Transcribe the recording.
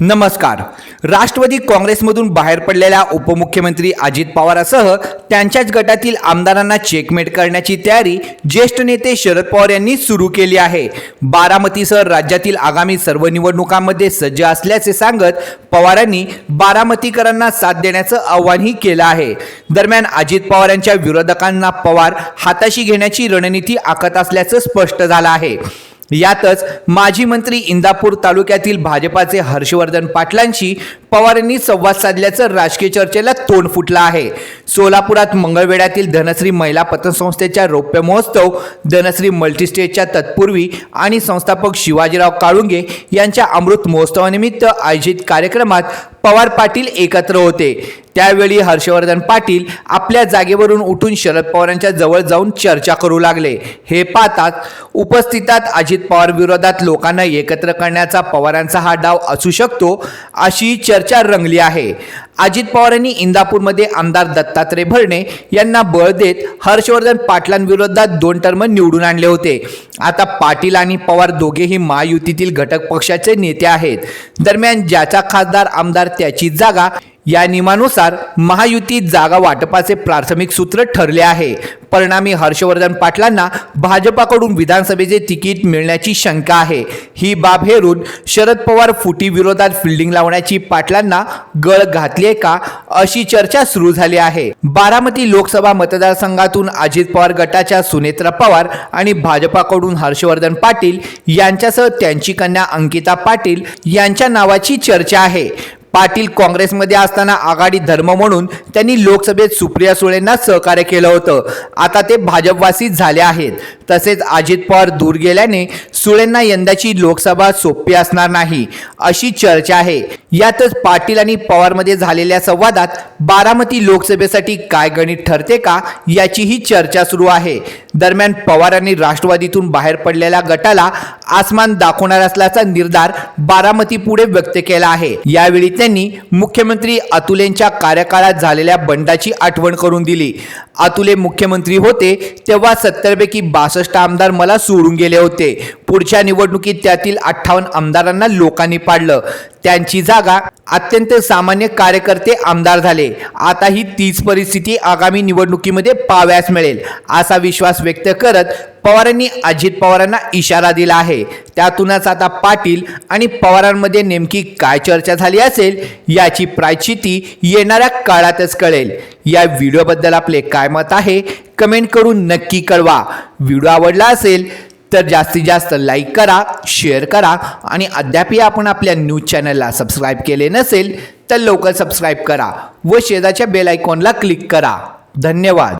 नमस्कार. राष्ट्रवादी काँग्रेसमधून बाहेर पडलेल्या उपमुख्यमंत्री अजित पवारासह त्यांच्याच गटातील आमदारांना चेकमेट करण्याची तयारी ज्येष्ठ नेते शरद पवार यांनी सुरू केली आहे. बारामतीसह राज्यातील आगामी सर्व निवडणुकांमध्ये सज्ज असल्याचे सांगत पवारांनी बारामतीकरांना साथ देण्याचं आव्हानही केलं आहे. दरम्यान अजित पवार यांच्या विरोधकांना पवार हाताशी घेण्याची रणनीती आखत असल्याचं स्पष्ट झालं आहे. यातच माजी मंत्री इंदापूर तालुक्यातील भाजपाचे हर्षवर्धन पाटलांची पवारांनी संवाद साधल्याचं राजकीय चर्चेला तोंड फुटलं आहे. सोलापुरात मंगळवेढ्यातील धनश्री महिला पतसंस्थेच्या रौप्य महोत्सव धनश्री मल्टीस्टेजच्या तत्पूर्वी आणि संस्थापक शिवाजीराव काळुंगे यांच्या अमृत महोत्सवानिमित्त आयोजित कार्यक्रमात पवार पाटील एकत्र होते. त्यावेळी हर्षवर्धन पाटील आपल्या जागेवरून उठून शरद पवारांच्या जवळ जाऊन चर्चा करू लागले. हे पाहताच उपस्थितात अजित पवार विरोधात लोकांना एकत्र करण्याचा पवारांचा हा डाव असू शकतो अशी चर्चा रंगली आहे. अजित पवारांनी इंदापूरमध्ये आमदार दत्तात्रय भरणे यांना बळ देत हर्षवर्धन पाटलांविरोधात दोन टर्म निवडून आणले होते. आता पाटील आणि पवार दोघेही महायुतीतील घटक पक्षाचे नेते आहेत. दरम्यान ज्याचा खासदार आमदार त्याची जागा या नियमानुसार महायुतीत जागा वाटपाचे प्राथमिक सूत्र ठरले आहे. परिणामी हर्षवर्धन पाटलांना भाजपाकडून विधानसभेचे तिकीट मिळण्याची शंका आहे. ही बाब हेरून शरद पवार फुटी विरोधात फिल्डिंग लावण्याची पाटलांना गळ घातली आहे का अशी चर्चा सुरू झाली आहे. बारामती लोकसभा मतदारसंघातून अजित पवार गटाच्या सुनेत्रा पवार आणि भाजपाकडून हर्षवर्धन पाटील यांच्यासह त्यांची कन्या अंकिता पाटील यांच्या नावाची चर्चा आहे. पाटील काँग्रेसमध्ये असताना आघाडी धर्म म्हणून त्यांनी लोकसभेत सुप्रिया सुळेंना सहकार्य केलं होतं. आता ते भाजपवासी झाले आहेत. तसेच अजित पवार दूर गेल्याने सुळेंना यंदाची लोकसभा सोपी असणार नाही अशी चर्चा आहे. यातच पाटील आणि पवारमध्ये झालेल्या संवादात बारामती लोकसभेसाठी काय गणित ठरते का याचीही चर्चा सुरू आहे. दरम्यान पवारांनी राष्ट्रवादीतून बाहेर पडलेल्या गटाला आसमान दाखवणार असल्याचा निर्धार बारामती पुढे व्यक्त केला आहे. यावेळी त्यांनी मुख्यमंत्री अतुलेंच्या कार्यकाळात झालेल्या बंडाची आठवण करून दिली. अतुले मुख्यमंत्री होते तेव्हा सत्तरपैकी बासष्ट आमदार मला सोडून गेले होते. पुढच्या निवडणुकीत त्यातील अठ्ठावन्न आमदारांना लोकांनी पाडलं. त्यांची जागा अत्यंत सामान्य कार्यकर्ते आमदार झाले. आता ही तीच परिस्थिती आगामी निवडणुकीमध्ये पाव्यास मिळेल असा विश्वास व्यक्त करत पवारांनी अजित पवारांना इशारा दिला आहे. त्यातूनच आता पाटील आणि पवारांमध्ये नेमकी काय चर्चा झाली असेल याची प्रायचिती येणाऱ्या काळातच कळेल. या व्हिडिओबद्दल आपले काय मत आहे कमेंट करून नक्की कळवा. व्हिडिओ आवडला असेल तर जास्तीत जास्त लाईक करा शेअर करा आणि अद्यापही आपण आपल्या न्यूज चॅनलला सबस्क्राईब केले नसेल तर लवकर सबस्क्राईब करा व शेजाच्या बेल आयकॉनला क्लिक करा. धन्यवाद.